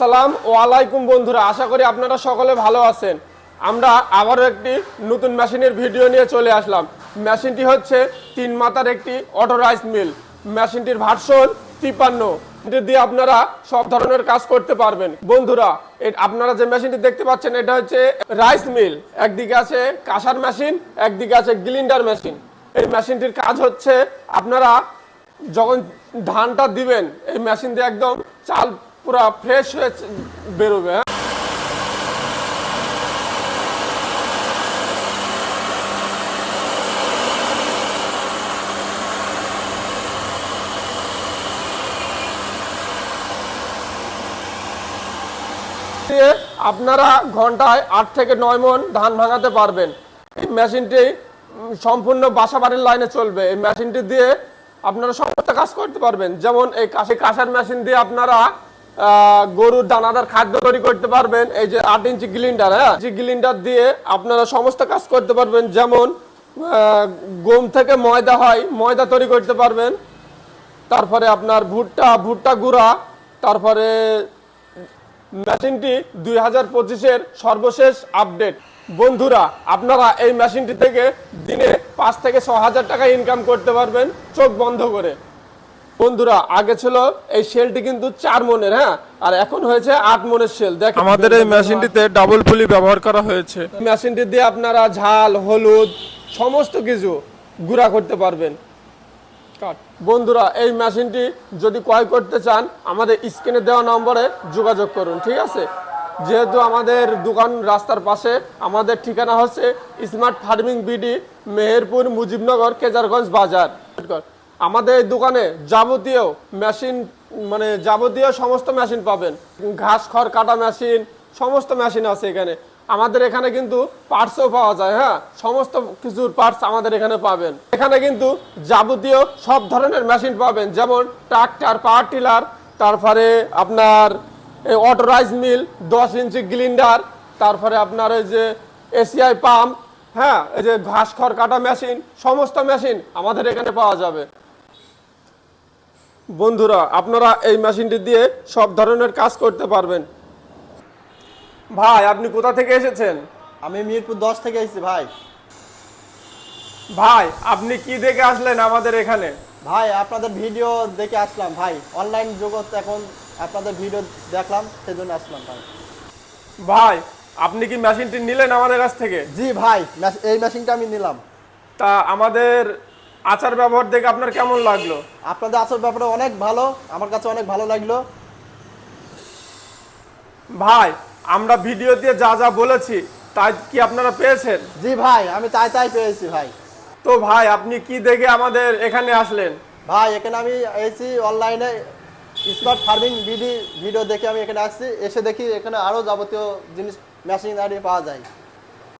সালাম ওয়ালাইকুম বন্ধুরা, আশা করি আপনারা সকলে ভালো আছেন। আমরা আবারও একটি নতুন মেশিনের ভিডিও নিয়ে চলে আসলাম। মেশিনটি হচ্ছে তিন মাথার একটি অটো রাইস মিল। মেশিনটির ভার্সন তিপান্ন দিয়ে আপনারা সব ধরনের কাজ করতে পারবেন। বন্ধুরা আপনারা যে মেশিনটি দেখতে পাচ্ছেন, এটা হচ্ছে রাইস মিল। একদিকে আছে কাঁসার মেশিন, একদিকে আছে গ্লিন্ডার মেশিন। এই মেশিনটির কাজ হচ্ছে আপনারা যখন ধানটা দিবেন, এই মেশিন দিয়ে একদম চাল পুরো ফ্রেশ হয়ে বেরোবে হ্যাঁ? আপনারা ঘন্টায় আট থেকে নয় মন ধান ভাঙাতে পারবেন। এই মেশিনটি সম্পূর্ণ বাসা বাড়ির লাইনে চলবে। এই মেশিনটি দিয়ে আপনারা সমস্ত কাজ করতে পারবেন। যেমন এই কাশি কাঁসার মেশিন দিয়ে আপনারা গরুর দানাদার খাদ্য তৈরি করতে পারবেন। এই যে আট ইঞ্চি গ্লিন্ডার হ্যাঁ? গ্লিন্ডার দিয়ে আপনারা সমস্ত কাজ করতে পারবেন। যেমন গম থেকে ময়দা হয়, ময়দা তৈরি করতে পারবেন। তারপরে আপনার ভুট্টা ভুট্টা গুঁড়া, তারপরে মেশিনটি দুই হাজার পঁচিশের সর্বশেষ আপডেট। বন্ধুরা, আপনারা এই মেশিনটি থেকে দিনে পাঁচ থেকে ছ হাজার টাকা ইনকাম করতে পারবেন, চোখ বন্ধ করে। বন্ধুরা আগে ছিল এই সেলটি কিন্তু চার মনের হ্যাঁ? আর এখন হয়েছে আট মনের সেল দেখ আমাদের এই মেশিনটিতে ডাবল পুলি ব্যবহার করা হয়েছে। মেশিনটি দিয়ে আপনারা ঝাল হলুদ সমস্ত কিছু গুঁড়া করতে পারবেন। বন্ধুরা এই মেশিনটি যদি ক্রয় করতে চান আমাদের স্ক্রিনে দেওয়া নম্বরে যোগাযোগ করুন ঠিক আছে? যেহেতু আমাদের দোকান রাস্তার পাশে আমাদের ঠিকানা হচ্ছে smart farming BD Meherpur Mujibnagar Kejarganj বাজার। আমাদের এই দোকানে যাবতীয় মেশিন মানে যাবতীয় সমস্ত মেশিন পাবেন। ঘাস, খড়, কাটা মেশিন, সমস্ত মেশিন আছে এখানে। আমাদের এখানে কিন্তু পার্টসও পাওয়া যায় হ্যাঁ? সমস্ত কিছুর পার্টস আমাদের এখানে পাবেন। এখানে কিন্তু যাবতীয় সব ধরনের মেশিন পাবেন, যেমন ট্রাক্টর পাওয়ার টিলার তারপরে আপনার অটো রাইস মিল দশ ইঞ্চি গ্লিন্ডার, তারপরে আপনার এই যে এসিআই পাম্প হ্যাঁ? এই যে ঘাস, খড়, কাটা মেশিন, সমস্ত মেশিন আমাদের এখানে পাওয়া যাবে। বন্ধুরা আপনারা এই মেশিনটি দিয়ে সব ধরনের কাজ করতে পারবেন। ভাই আপনি কোথা থেকে এসেছেন? আমি মিরপুর দশ থেকে এসেছি ভাই। ভাই আপনি কি দেখে আসলেন আমাদের এখানে? ভাই আপনাদের ভিডিও দেখে আসলাম ভাই। অনলাইন জগৎ এখন আপনাদের ভিডিও দেখলাম সেজন্য আসলাম ভাই। ভাই আপনি কি মেশিনটি নিলেন আমাদের কাছ থেকে? জি ভাই এই মেশিনটা আমি নিলাম। তা আমাদের আচার ব্যবহার দেখে আপনার কেমন লাগল? আপনাদের আচার ব্যবহার অনেক ভালো আমার কাছে অনেক ভালো লাগল। ভাই আমরা ভিডিও দিয়ে যা যা বলেছি তাই কি আপনারা পেয়েছেন? জি ভাই আমি তাই তাই পেয়েছি ভাই। তো ভাই আপনি কি দেখে আমাদের এখানে আসলেন? ভাই এখানে আমি এসেছি অনলাইনে স্মার্ট ফার্মিং বিডি ভিডিও দেখে আমি এখানে আসছি এসে দেখি এখানে আরও যাবতীয় জিনিস মেশিনারি পাওয়া যায়।